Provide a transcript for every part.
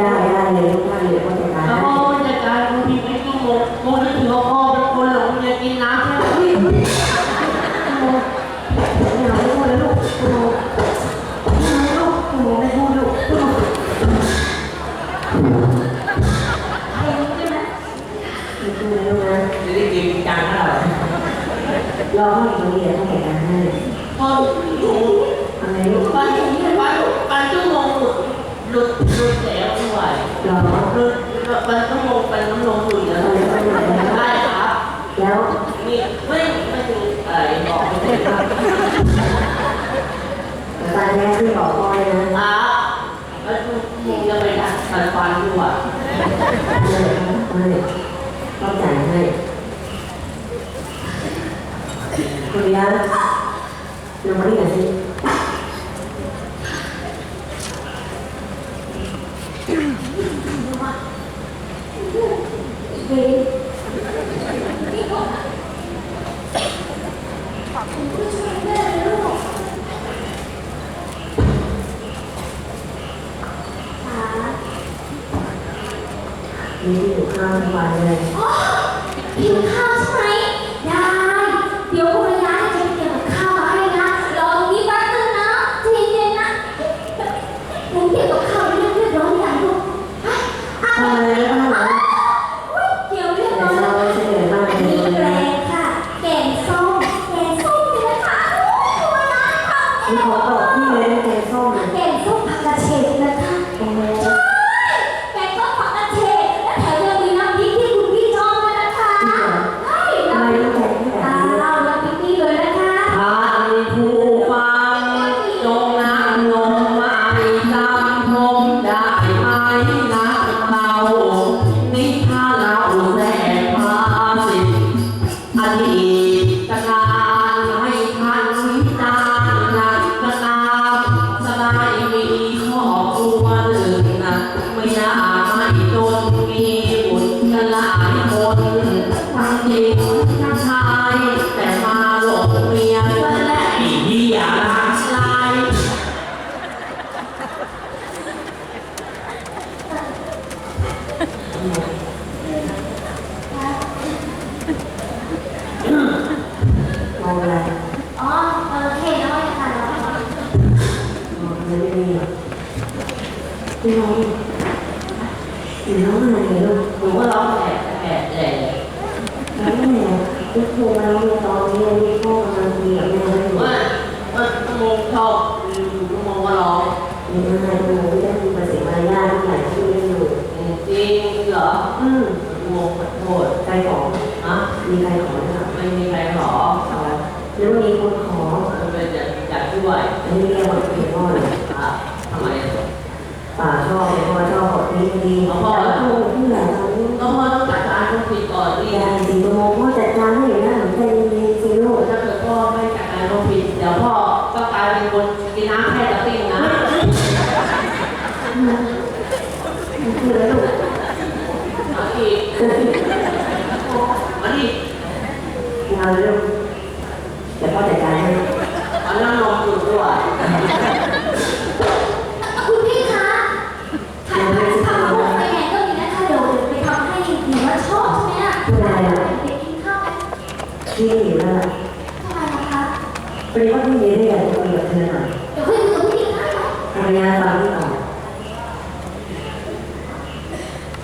ได้ได้เลยลูกได้เลยพ่อจัดการแล้วให้พ่อไม่จัดการบางทีไม่ต้องโมโมนึกถึงว่าพ่อเป็นคนหลงอยากกินน้ำใช่ไหมเฮ้ยเฮ้ยไม่เอาไม่พูดแล้วลูกโอ้โหไม่เอาลูกโอ้โหไม่พูดลูกโอ้โหไม่พูดแล้วลูกนะจะได้กินจังเท่าไหร่รอพ่ออีกทีเดี๋ยวพ่อจัดการให้พ่อหนูอะไรลูกปันปันปันชั่วโมงห ลุดหลุดหลุดแล้วด้วยรอหลุดปันชั่วโมงปันน้ำลงหลุดแล้วได้ครับแล้วนี่ไม่ไม่ถึงอะไรบอกไม่ได้ครับตาแม่ขึ้นบอกพ่อเลยนะครับแล้วมึงจะไปดัดฟันฟันอยู่อะไม่ต้องจ่ายให้คุณยาลงมาที่ไหนสิ มีที่อยู่ข้างวันเลยกินข้าวใช่ไหมได้ เดี๋ยวคุณยายจะเตรียมกับข้าวมาให้นะ รอตรงนี้แป๊บนึงนะใจเย็นนะผมเตรียมกับข้าวเรียบเรียบร้อยอย่างลูกอะอะทำอะไรไม่ต้องหรออุ๊ยเดี๋ยวเรียบร้อยเราแล้วเฉลี่ยมากเลมียแกงค่ะ แกงส้ม แกงส้มเลยนะคะโอ้ยคุณยายทำเอมีงขอตอบที่เลยนะแกงส้มเลยแกง พี่น้องพี่น้องอะไรลูกหนูก็ร้องแผลแผลแหล่แล้วแม่ลูกโทรมาแล้วในตอนนี้ลูกพ่อกำลังคุยกับแม่อยู่ว่าว่าชั่วโมงชอบอยู่ชั่วโมงก็ร้องมีอะไรดูไม่ได้มีประสิทธิ์มารยาทที่ไหนที่ไม่อยู่จริงเหรออืมชั่วโมงขอโทษใครขอนะมีใครขอไหมไม่มีใครขอแล้วมีคนขอมันเป็นอยากอยากช่วยอันนี้เรี ก็กลายเป็นคนกินน้ำแค่กระติ่งนะมันคืออะไรลูกเอาอีกมาดิเอาเลยลูกเดี๋ยวพ่อจัดการให้เอานั่งลงอยู่ด้วยคุณพี่คะทำทำของไปไหนก็มีนะคะเดี๋ยวเดี๋ยวไปทำให้หนูว่าชอบใช่ไหมอะเด็กกินข้าวไหมพี่อยู่แล้วล่ะ ทำไมล่ะคะ พอดีว่าพี่เย็นได้อยากจะคุยกับเธอหน่อยเดี๋ยวคุยกับพี่ได้ไหมภรรยาฟังพี่ก่อน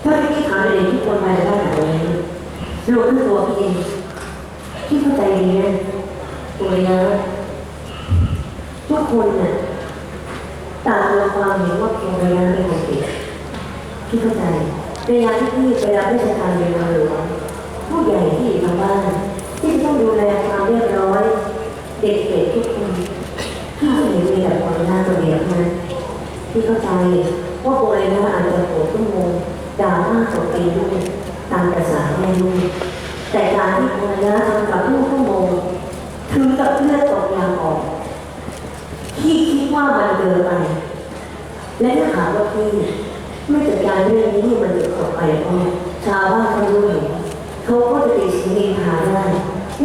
ถ้าพี่ถามเด็กที่คนไปบ้านไหนเลยลูกคือตัวพี่เองพี่เข้าใจดีนะตัวเนี้ยทุกคนเนี่ยต่างมีความเห็นว่าตัวเนี้ยเป็นคนผิดพี่เข้าใจเวลาที่พี่ไปรับราชการในเมืองหลวงผู้ใหญ่ที่อยู่ทางบ้าน ที่จะต้องดูแลความเรียบร้อย เด็กๆทุกคนพี่เห็นมีแต่ความน่าตัวเดียวเท่านั้น พี่เข้าใจว่าโบราณนอาจจะโกรธตุ้มโมด่าว่าตบตีลูกตามภาษาแม่ลูกแต่การที่โบราณนะทำกับลูกตุ้มโมถึงกับเลือดตกยางออกพี่คิดว่ามันเกินไป และถ้าหาว่าพี่ไม่จัดการเรื่องนี้ให้มันเดือดร้อนไปก็ชาวบ้านเขารู้เห็นเขาก็จะติดสินทาได้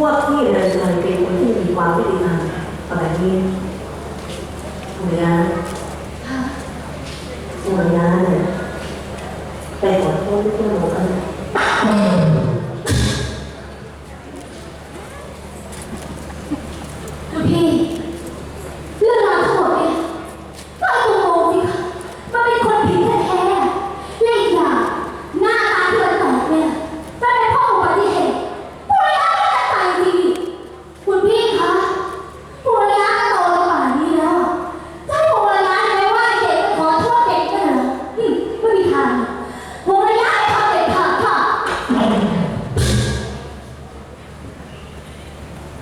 ว่าพี่เดินทางเป็นคนที่มีความยุติธรรมเอ มต่ยไปขอโทษทุกคนหนูกัน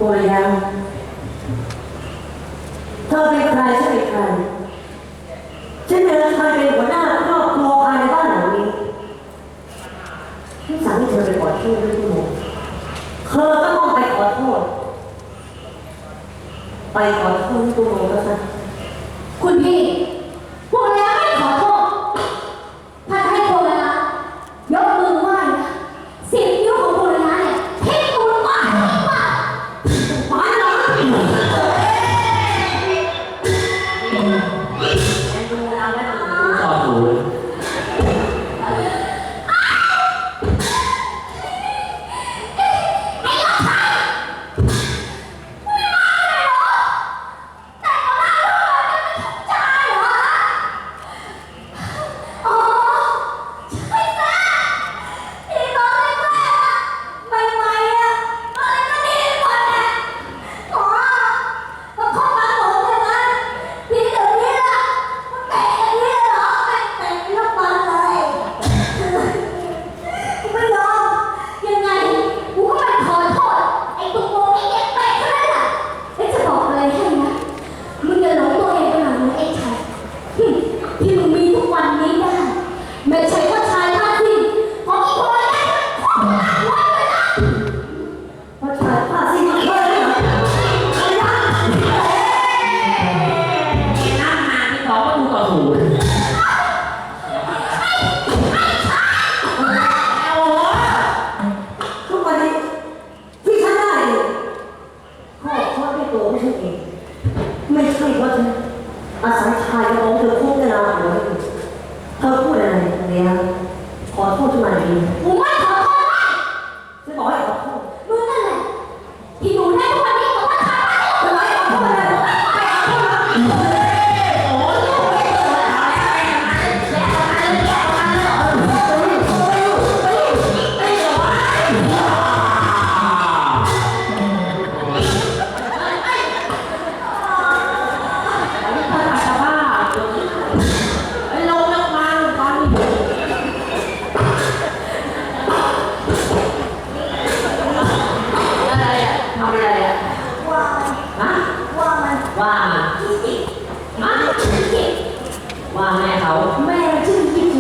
ป่วยังเธอเป็นใครฉันเป็นใครฉันเคยเป็นหัวหน้าครอบครัวภายในบ้านหลังนี้ที่สามีเธอไปขอโทษด้วยที่โม่เธอก็ต้องไปขอโทษ ไปขอโทษที่ตัวหนูก็ซะคุณพี่ ว่าแม่เขาแม่ชื่งกิ๊ก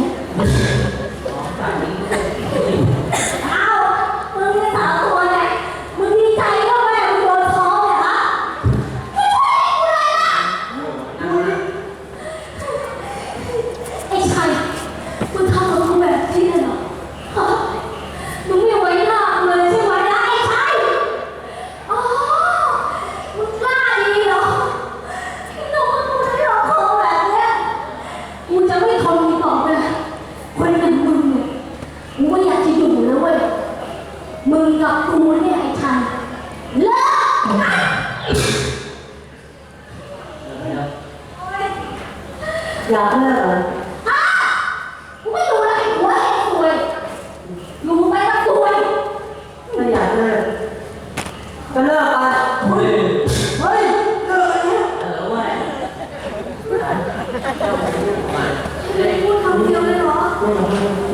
ก็เลิกไปเฮ้ยเฮ้ยเลิกนะเออว่าไม่พูดคำเดียวเลยเหรอ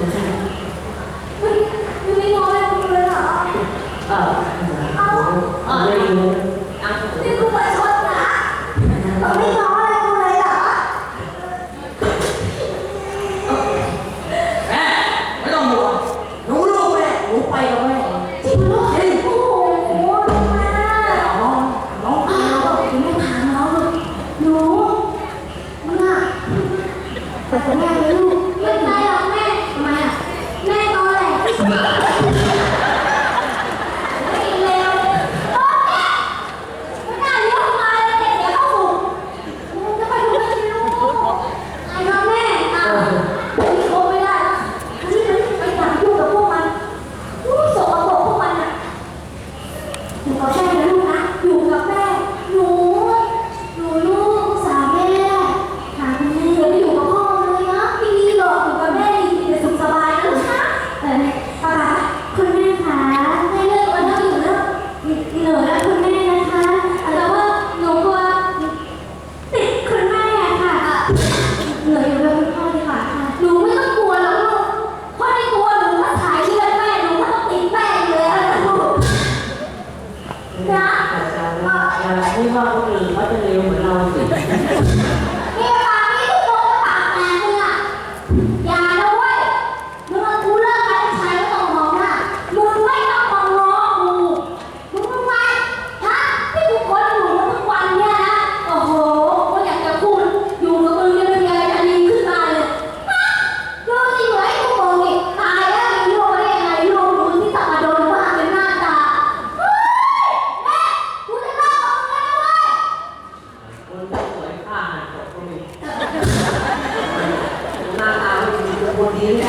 poder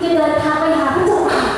ที่จะเดินทางไปหาพระเจ้า